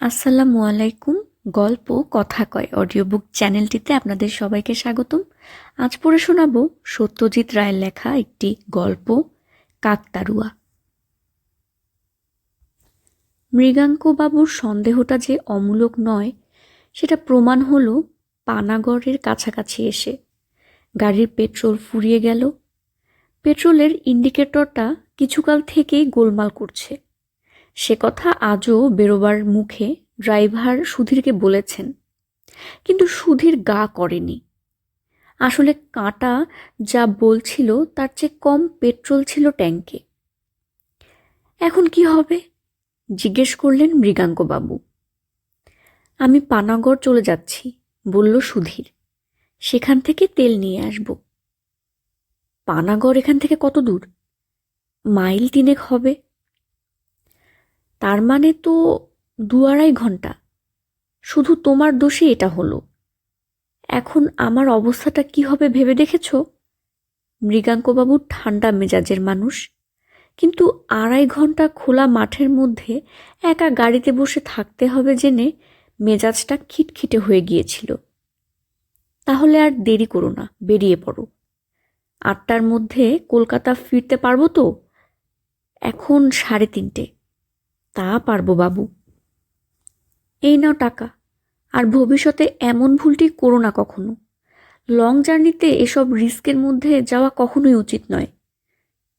আসসালামু আলাইকুম। গল্প, কথা কয় অডিও বুক চ্যানেলটিতে আপনাদের সবাইকে স্বাগতম। আজ পড়ে শোনাব সত্যজিৎ রায়ের লেখা একটি গল্প, কাকতারুয়া। মৃগাঙ্ক বাবুর সন্দেহটা যে অমূলক নয়, সেটা প্রমাণ হলো পানাগড়ের কাছাকাছি এসে। গাড়ির পেট্রোল ফুরিয়ে গেল। পেট্রোলের ইন্ডিকেটরটা কিছুকাল থেকেই গোলমাল করছে। সে কথা আজও বেরোবার মুখে ড্রাইভার সুধীরকে বলেছেন। কিন্তু সুধীর গা করেনি। আসলে কাঁটা যা বলছিল তার চেয়ে কম পেট্রোল ছিল ট্যাঙ্কে এখন কি হবে? জিজ্ঞেস করলেন মৃগাঙ্কবাবু আমি পানাগড় চলে যাচ্ছি, বলল সুধীর। সেখান থেকে তেল নিয়ে আসব। পানাগড় এখান থেকে কত দূর? মাইল তিনেক হবে। তার মানে তো দু আড়াই ঘণ্টা। শুধু তোমার দোষে এটা হলো। এখন আমার অবস্থাটা কি হবে ভেবে দেখেছ? মৃগাঙ্কবাবু ঠান্ডা মেজাজের মানুষ। কিন্তু আড়াই ঘণ্টা খোলা মাঠের মধ্যে একা গাড়িতে বসে থাকতে হবে জেনে মেজাজটা খিটখিটে হয়ে গিয়েছিল। তাহলে আর দেরি করো না, বেরিয়ে পড়ো। আটটার মধ্যে কলকাতা ফিরতে পারব তো? এখন সাড়ে তিনটে। তা পারব বাবু। এই নাও টাকা। আর ভবিষ্যতে এমন ভুলটি করো না কখনো। লং জার্নিতে এসব রিস্কের মধ্যে যাওয়া কখনোই উচিত নয়।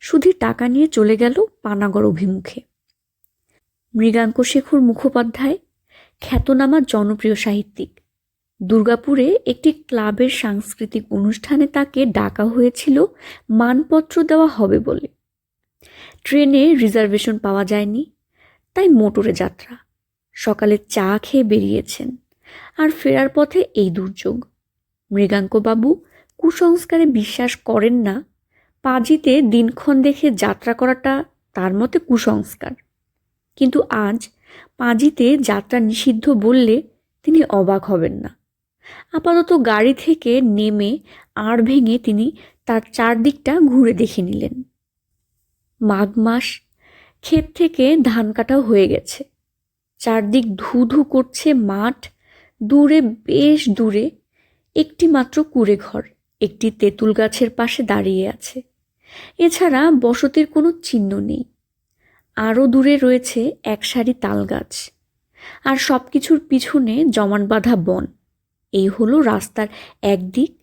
শুধু টাকা নিয়ে চলে গেল পানাগড় অভিমুখে। মৃগাঙ্ক শেখর মুখোপাধ্যায়, খ্যাতনামা জনপ্রিয় সাহিত্যিক। দুর্গাপুরে একটি ক্লাবের সাংস্কৃতিক অনুষ্ঠানে তাকে ডাকা হয়েছিল মানপত্র দেওয়া হবে বলে। ট্রেনে রিজার্ভেশন পাওয়া যায়নি। তাই মোটরে যাত্রা। সকালে চা খেয়ে বেরিয়েছেন। আর ফেরার পথে এই দুর্যোগ। মৃগাঙ্কবাবু কুসংস্কারে বিশ্বাস করেন না। পাজিতে দিনক্ষণ দেখে যাত্রা করাটা তার মতে কুসংস্কার। কিন্তু আজ পাঁজিতে যাত্রা নিষিদ্ধ বললে তিনি অবাক হবেন না। আপাতত গাড়ি থেকে নেমে আড় ভেঙে তিনি তার চারদিকটা ঘুরে দেখে নিলেন। মাঘ মাস ক্ষেত থেকে ধান কাটাও হয়ে গেছে। চারদিক ধু ধু করছে মাঠ, দূরে বেশ দূরে একটি মাত্র কুড়ে ঘর, একটি তেঁতুল গাছের পাশে দাঁড়িয়ে আছে। এছাড়া বসতির কোনো চিহ্ন নেই। আরও দূরে রয়েছে এক সারি তাল গাছ। আর সব কিছুর পিছনে জমান বাঁধা বন। এই হলো রাস্তার একদিক,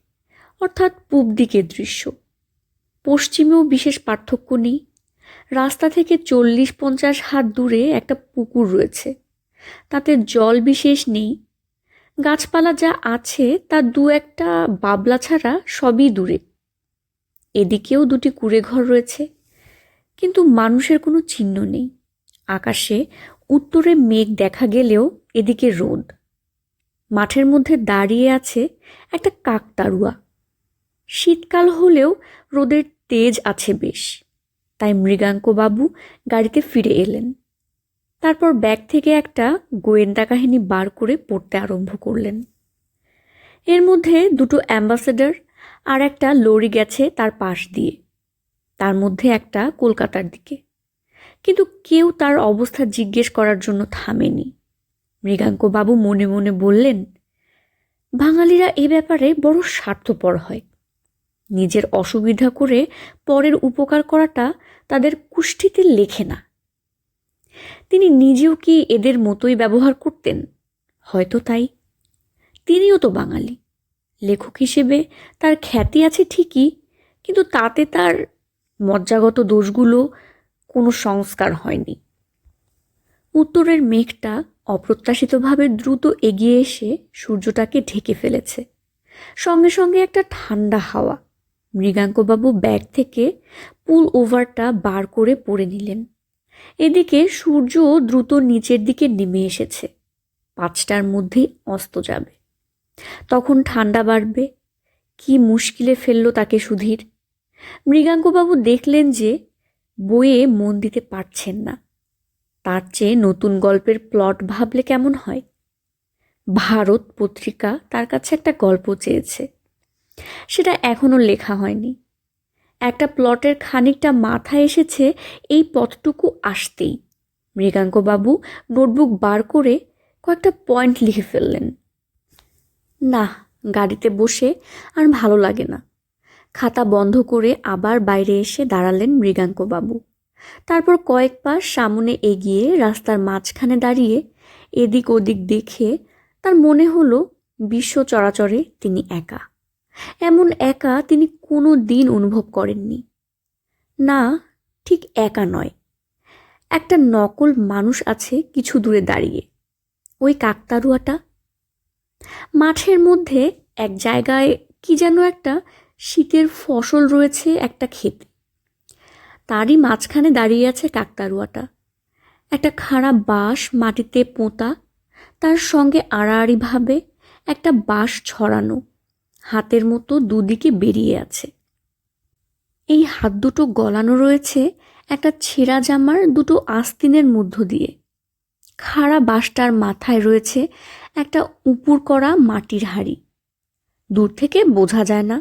অর্থাৎ পূব দিকের দৃশ্য। পশ্চিমেও বিশেষ পার্থক্য নেই। রাস্তা থেকে চল্লিশ পঞ্চাশ হাত দূরে একটা পুকুর রয়েছে। তাতে জল বিশেষ নেই। গাছপালা যা আছে তা দু একটা বাবলা ছাড়া সবই দূরে। এদিকেও দুটি কুড়ে ঘর রয়েছে, কিন্তু মানুষের কোনো চিহ্ন নেই। আকাশে উত্তরে মেঘ দেখা গেলেও এদিকে রোদ। মাঠের মধ্যে দাঁড়িয়ে আছে একটা কাকতাড়ুয়া। শীতকাল হলেও রোদের তেজ আছে বেশ। তাই মৃগাঙ্কবাবু গাড়িতে ফিরে এলেন। তারপর ব্যাগ থেকে একটা গোয়েন্দা কাহিনী বার করে পড়তে আরম্ভ করলেন। এর মধ্যে দুটো অ্যাম্বাসেডার আর একটা লরি গেছে তার পাশ দিয়ে, তার মধ্যে একটা কলকাতার দিকে। কিন্তু কেউ তার অবস্থা জিজ্ঞেস করার জন্য থামেনি। মৃগাঙ্কবাবু মনে মনে বললেন, বাঙালিরা এ ব্যাপারে বড় স্বার্থপর হয়। নিজের অসুবিধা করে পরের উপকার করাটা তাদের কুষ্ঠিতে লেখে না। তিনি নিজেও কি এদের মতোই ব্যবহার করতেন? হয়তো তাই। তিনিও তো বাঙালি। লেখক হিসেবে তার খ্যাতি আছে ঠিকই, কিন্তু তাতে তার মজ্জাগত দোষগুলো কোনো সংস্কার হয়নি। উত্তরের মেঘটা অপ্রত্যাশিতভাবে দ্রুত এগিয়ে এসে সূর্যটাকে ঢেকে ফেলেছে। সঙ্গে সঙ্গে একটা ঠান্ডা হাওয়া মৃগাঙ্কবাবু ব্যাগ থেকে পুল ওভারটা বার করে পরে নিলেন। এদিকে সূর্য দ্রুত নিচের দিকে নেমে এসেছে। পাঁচটার মধ্যেই অস্ত যাবে। তখন ঠান্ডা বাড়বে। কি মুশকিলে ফেলল তাকে সুধীর। মৃগাঙ্কবাবু দেখলেন যে বইয়ে মন দিতে পারছেন না। তার চেয়ে নতুন গল্পের প্লট ভাবলে কেমন হয়? ভারত পত্রিকা তার কাছে একটা গল্প চেয়েছে। সেটা এখনও লেখা হয়নি। একটা প্লটের খানিকটা মাথায় এসেছে এই পথটুকু আসতেই। মৃগাঙ্কবাবু নোটবুক বার করে কয়েকটা পয়েন্ট লিখে ফেললেন। না, গাড়িতে বসে আর ভালো লাগে না। খাতা বন্ধ করে আবার বাইরে এসে দাঁড়ালেন মৃগাঙ্কবাবু তারপর কয়েক পাশ সামনে এগিয়ে রাস্তার মাঝখানে দাঁড়িয়ে এদিক ওদিক দেখে তার মনে হলো বিশ্ব চরাচরে তিনি একা। এমন একা তিনি কোনো দিন অনুভব করেননি। না, ঠিক একা নয়। একটা নকল মানুষ আছে কিছু দূরে দাঁড়িয়ে। ওই কাকতারুয়াটা মাঠের মধ্যে এক জায়গায় কি যেন একটা শীতের ফসল রয়েছে একটা ক্ষেতে। তারই মাঝখানে দাঁড়িয়ে আছে কাকতারুয়াটা একটা খাড়া বাঁশ মাটিতে পোঁতা, তার সঙ্গে আড়াআড়িভাবে একটা বাঁশ ছড়ানো। হাতের মতো দুদিকে বেরিয়ে আছে। এই হাত দুটো গলানো রয়েছে একটা ছেঁড়া জামার দুটো আস্তিনের মধ্য দিয়ে। খাড়া বাঁশটার মাথায় রয়েছে একটা উপুর করা মাটির হাড়ি। দূর থেকে বোঝা যায় না,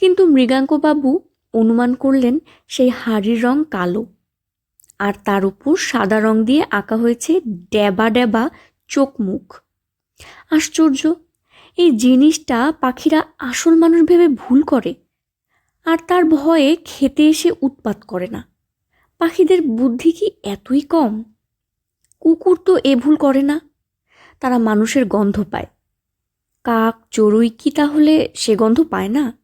কিন্তু মৃগাঙ্কবাবু অনুমান করলেন সেই হাড়ির রং কালো। আর তার উপর সাদা রং দিয়ে আঁকা হয়েছে ড্যাবা ড্যাবা চোখ মুখ। আশ্চর্য এই জিনিসটা পাখিরা আসল মানুষ ভেবে ভুল করে। আর তার ভয়ে খেতে এসে উৎপাত করে না। পাখিদের বুদ্ধি কি এতই কম? কুকুর তো এ ভুল করে না। তারা মানুষের গন্ধ পায়। কাক, চড়ুই কি তাহলে সে গন্ধ পায় না?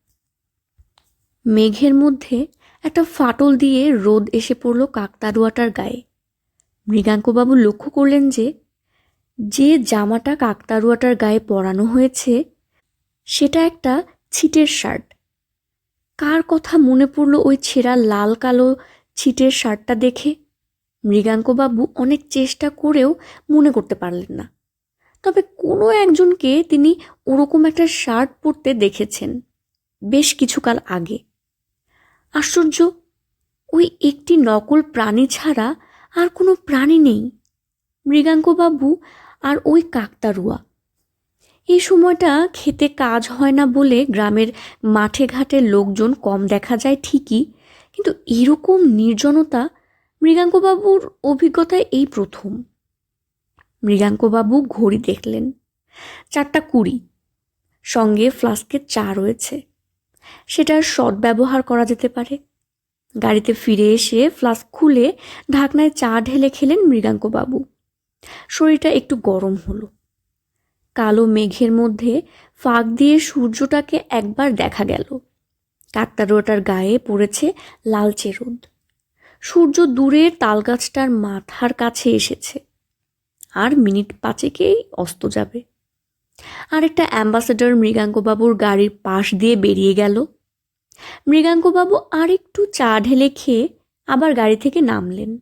মেঘের মধ্যে একটা ফাটল দিয়ে রোদ এসে পড়ল কাকতারুয়াটার গায়ে। মৃগাঙ্কবাবু লক্ষ্য করলেন যে যে জামাটা কাকতারুয়াটার গায়ে পরানো হয়েছে, সেটা একটা ছিটের শার্ট। কার কথা মনে পড়ল ওই ছেঁড়া লাল কালো ছিটের শার্টটা দেখে? মৃগাঙ্কবাবু অনেক চেষ্টা করেও মনে করতে পারলেন না। তবে কোনো একজনকে তিনি ওরকম একটা শার্ট পরতে দেখেছেন বেশ কিছুকাল আগে। আশ্চর্য, ওই একটি নকল প্রাণী ছাড়া আর কোনো প্রাণী নেই। মৃগাঙ্কবাবু আর ওই কাকতারুয়া। এই সময়টা খেতে কাজ হয় না বলে গ্রামের মাঠে ঘাটে লোকজন কম দেখা যায় ঠিকই, কিন্তু এরকম নির্জনতা মৃগাঙ্কবাবুর অভিজ্ঞতায় এই প্রথম। মৃগাঙ্কবাবু ঘড়ি দেখলেন। চারটা কুড়ি। সঙ্গে ফ্লাস্কে চা রয়েছে। সেটার সদ্ব্যবহার করা যেতে পারে। গাড়িতে ফিরে এসে ফ্লাস্ক খুলে ঢাকনায় চা ঢেলে খেলেন মৃগাঙ্কবাবু। শরীরটা একটু গরম হলো। কালো মেঘের মধ্যে ফাঁক দিয়ে সূর্যটাকে একবার দেখা গেল। কাকতারুয়াটার গায়ে পড়েছে লালচে রোদ। সূর্য দূরের তালগাছটার মাথার কাছে এসেছে। আর মিনিট পাঁচেকেই অস্ত যাবে। আরেকটা অ্যাম্বাসেডর মৃগাঙ্কবাবুর গাড়ির পাশ দিয়ে বেরিয়ে গেল। মৃগাঙ্কবাবু আরেকটু চা ঢেলে খেয়ে আবার গাড়ি থেকে নামলেন।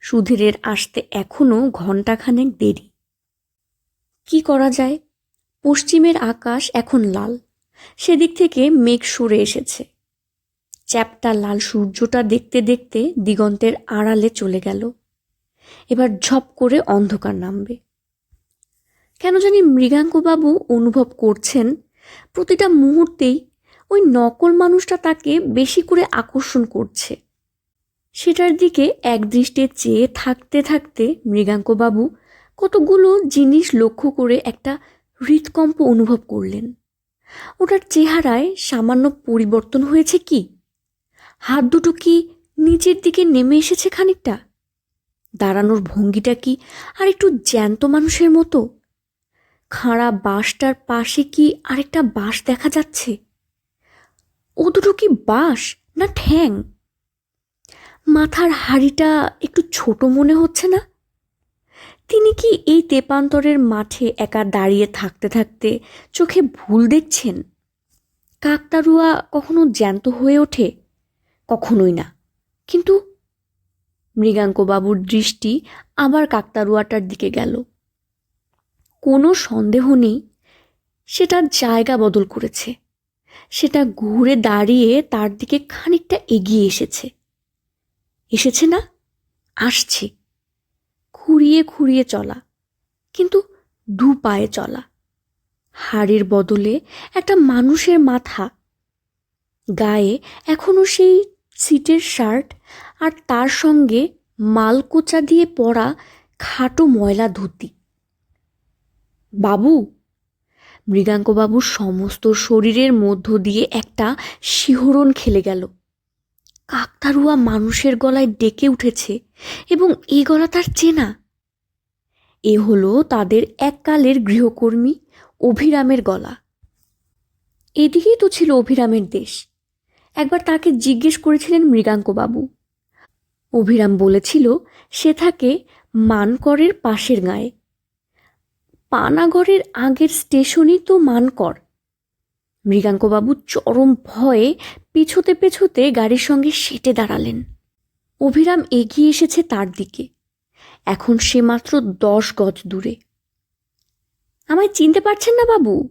সুধীরের আসতে এখনও ঘণ্টাখানেক দেরি। কি করা যায়? পশ্চিমের আকাশ এখন লাল। সেদিক থেকে মেঘ সরে এসেছে। চ্যাপটা লাল সূর্যটা দেখতে দেখতে দিগন্তের আড়ালে চলে গেল। এবার ঝপ করে অন্ধকার নামবে। কেন জানি মৃগাঙ্কবাবু অনুভব করছেন, প্রতিটা মুহূর্তেই ওই নকল মানুষটা তাকে বেশি করে আকর্ষণ করছে। সেটার দিকে একদৃষ্টে চেয়ে থাকতে থাকতে মৃগাঙ্কবাবু কতগুলো জিনিস লক্ষ্য করে একটা হৃৎকম্প অনুভব করলেন। ওটার চেহারায় সামান্য পরিবর্তন হয়েছে কি? হাত দুটো কি নিচের দিকে নেমে এসেছে খানিকটা? দাঁড়ানোর ভঙ্গিটা কি আর একটু জ্যান্ত মানুষের মতো? খাঁড়া বাঁশটার পাশে কি আরেকটা বাঁশ দেখা যাচ্ছে? ও দুটো কি বাঁশ না ঠ্যাং? মাথার হাড়িটা একটু ছোট মনে হচ্ছে না? তিনি কি এই তেপান্তরের মাঠে একা দাঁড়িয়ে থাকতে থাকতে চোখে ভুল দেখছেন? কাকতারুয়া কখনো জ্যান্ত হয়ে ওঠে? কখনোই না। কিন্তু মৃগাঙ্কবাবুর দৃষ্টি আবার কাকতারুয়াটার দিকে গেল। কোনো সন্দেহ নেই, সেটা জায়গা বদল করেছে। সেটা ঘুরে দাঁড়িয়ে তার দিকে খানিকটা এগিয়ে এসেছে। এসেছে না? আসছে। খুঁড়িয়ে খুঁড়িয়ে চলা, কিন্তু দু পায়ে চলা। হাড়ের বদলে একটা মানুষের মাথা। গায়ে এখনও সেই সিটের শার্ট আর তার সঙ্গে মালকোচা দিয়ে পরা খাটো ময়লা ধুতি। বাবু! মৃগাঙ্কবাবুর সমস্ত শরীরের মধ্য দিয়ে একটা শিহরণ খেলে গেল। কাকতারুয়া মানুষের গলায় ডেকে উঠেছে এবং এই গলা তার চেনা। এ হলো তাদের এককালের গৃহকর্মী অভিরামের গলা। এদিকেই তো ছিল অভিরামের দেশ। একবার তাকে জিজ্ঞেস করেছিলেন মৃগাঙ্কবাবু। অভিরাম বলেছিল সে থাকে মানকরের পাশের গায়ে। পানাগড়ের আগের স্টেশনই তো মানকর। মৃগাঙ্কবাবু চরম ভয়ে পেছোতে পেছোতে গাড়ির সঙ্গে সেটে দাঁড়ালেন। অভিরাম এগিয়ে এসেছে তার দিকে। এখন সে মাত্র দশ গজ দূরে। আমায় চিনতে পারছেন না, বাবু?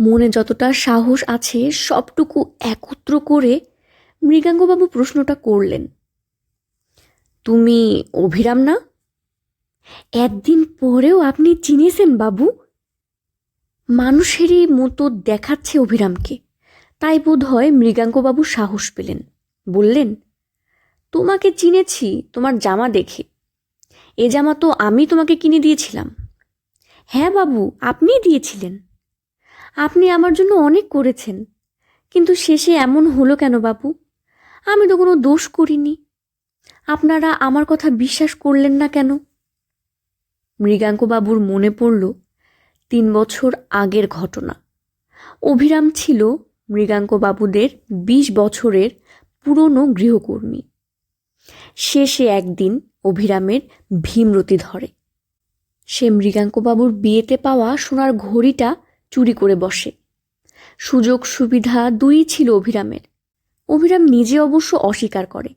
মনে যতটা সাহস আছে, সবটুকু একত্র করে মৃগাঙ্গবাবু প্রশ্নটা করলেন। তুমি অভিরাম না? একদিন পরেও আপনি চিনেছেন, বাবু? মানুষেরই মতো দেখাচ্ছে অভিরামকে। তাই বোধ হয় মৃগাঙ্কবাবু সাহস পেলেন। বললেন, তোমাকে চিনেছি, তোমার জামা দেখে। এ জামা তো আমি তোমাকে কিনে দিয়েছিলাম। হ্যাঁ বাবু, আপনিই দিয়েছিলেন। আপনি আমার জন্য অনেক করেছেন, কিন্তু শেষে এমন হলো কেন বাবু? আমি তো কোনো দোষ করিনি। আপনারা আমার কথা বিশ্বাস করলেন না কেন? মৃগাঙ্কবাবুর মনে পড়ল, তিন বছর আগের ঘটনা। অভিরাম ছিল মৃগাঙ্কবাবুদের বিশ বছরের পুরনো গৃহকর্মী। শেষে একদিন অভিরামের ভীমরতি ধরে। সে মৃগাঙ্কবাবুর বিয়েতে পাওয়া সোনার ঘড়িটা চুরি করে বসে। সুযোগ সুবিধা দুই ছিল অভিরামের। অভিরাম নিজে অবশ্য অস্বীকার করে।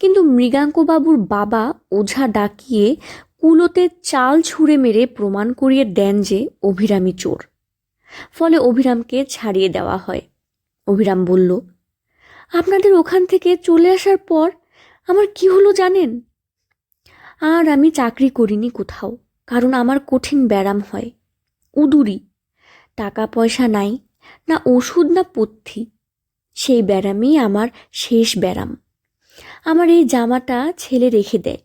কিন্তু মৃগাঙ্কবাবুর বাবা ওঝা ডাকিয়ে কুলোতে চাল ছুঁড়ে মেরে প্রমাণ করিয়ে দেন যে অভিরামী চোর। ফলে অভিরামকে ছাড়িয়ে দেওয়া হয়। অভিরাম বলল, আপনাদের ওখান থেকে চলে আসার পর আমার কি হলো জানেন? আর আমি চাকরি করিনি কোথাও, কারণ আমার কঠিন ব্যায়াম হয়। উদুরি, টাকা পয়সা নাই, না ওষুধ না পথ্যি। সেই ব্যারামই আমার শেষ ব্যারাম আমার এই জামাটা ছেলে রেখে দেয়।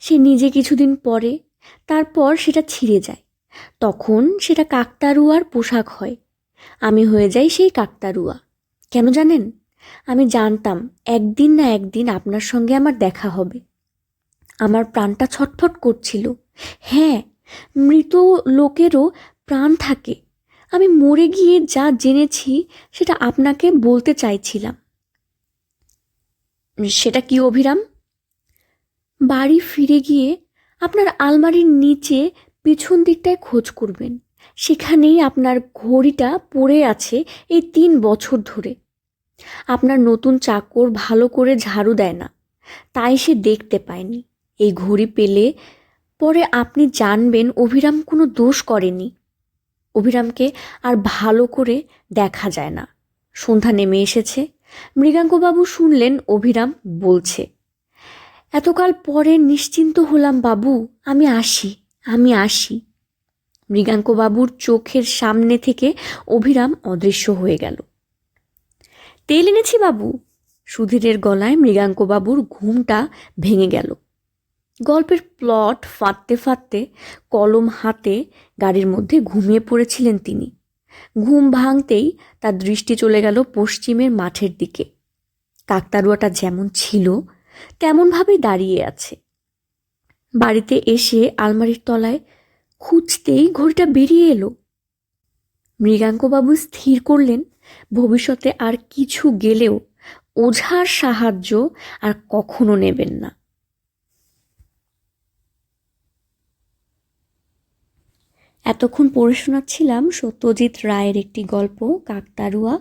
সে নিজে কিছুদিন পরে, তারপর সেটা ছিঁড়ে যায়। তখন সেটা কাকতারুয়ার পোশাক হয়। আমি হয়ে যাই সেই কাকতারুয়া। কেন জানেন? আমি জানতাম একদিন না একদিন আপনার সঙ্গে আমার দেখা হবে। আমার প্রাণটা ছটফট করছিল। হ্যাঁ মৃত লোকেরও প্রাণ থাকে। আমি মরে গিয়ে যা জেনেছি সেটা আপনাকে বলতে চাইছিলাম। সেটা কি অভিরাম? বাড়ি ফিরে গিয়ে আপনার আলমারির নিচে পিছন দিকটায় খোঁজ করবেন। সেখানেই আপনার ঘড়িটা পড়ে আছে এই তিন বছর ধরে। আপনার নতুন চাকর ভালো করে ঝাড়ু দেয় না। তাই সে দেখতে পায়নি। এই ঘড়ি পেলে পরে আপনি জানবেন অভিরাম কোনো দোষ করেনি। অভিরামকে আর ভালো করে দেখা যায় না। সন্ধ্যা নেমে এসেছে। মৃগাঙ্কবাবু শুনলেন অভিরাম বলছে, এতকাল পরে নিশ্চিন্ত হলাম বাবু, আমি আসি আমি আসি। মৃগাঙ্কবাবুর চোখের সামনে থেকে অভিরাম অদৃশ্য হয়ে গেল। তেল এনেছি বাবু। সুধীরের গলায় মৃগাঙ্কবাবুর ঘুমটা ভেঙে গেল। গল্পের প্লট ফাঁদতে ফাঁদতে কলম হাতে গাড়ির মধ্যে ঘুমিয়ে পড়েছিলেন তিনি। ঘুম ভাঙতেই তার দৃষ্টি চলে গেল পশ্চিমের মাঠের দিকে। কাকতারুয়াটা যেমন ছিল, তেমনভাবেই দাঁড়িয়ে আছে। বাড়িতে এসে আলমারির তলায় খুঁজতেই ঘড়িটা বেরিয়ে এলো। মৃগাঙ্কবাবু স্থির করলেন ভবিষ্যতে আর কিছু গেলেও ওঝার সাহায্য আর কখনো নেবেন না। এতক্ষণ পড়ে শোনাচ্ছিলাম সত্যজিৎ রায়ের একটি গল্প, কাকতারুয়া।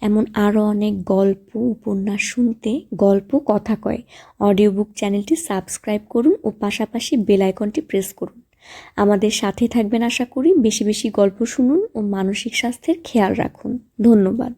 এমন আরও অনেক গল্প, উপন্যাস শুনতে, গল্প, কথা কয়। অডিও বুক চ্যানেলটি সাবস্ক্রাইব করুন ও পাশাপাশি বেল আইকনটি প্রেস করুন। আমাদের সাথে থাকবেন আশা করি। বেশি বেশি গল্প শুনুন ও মানসিক স্বাস্থ্যের খেয়াল রাখুন। ধন্যবাদ।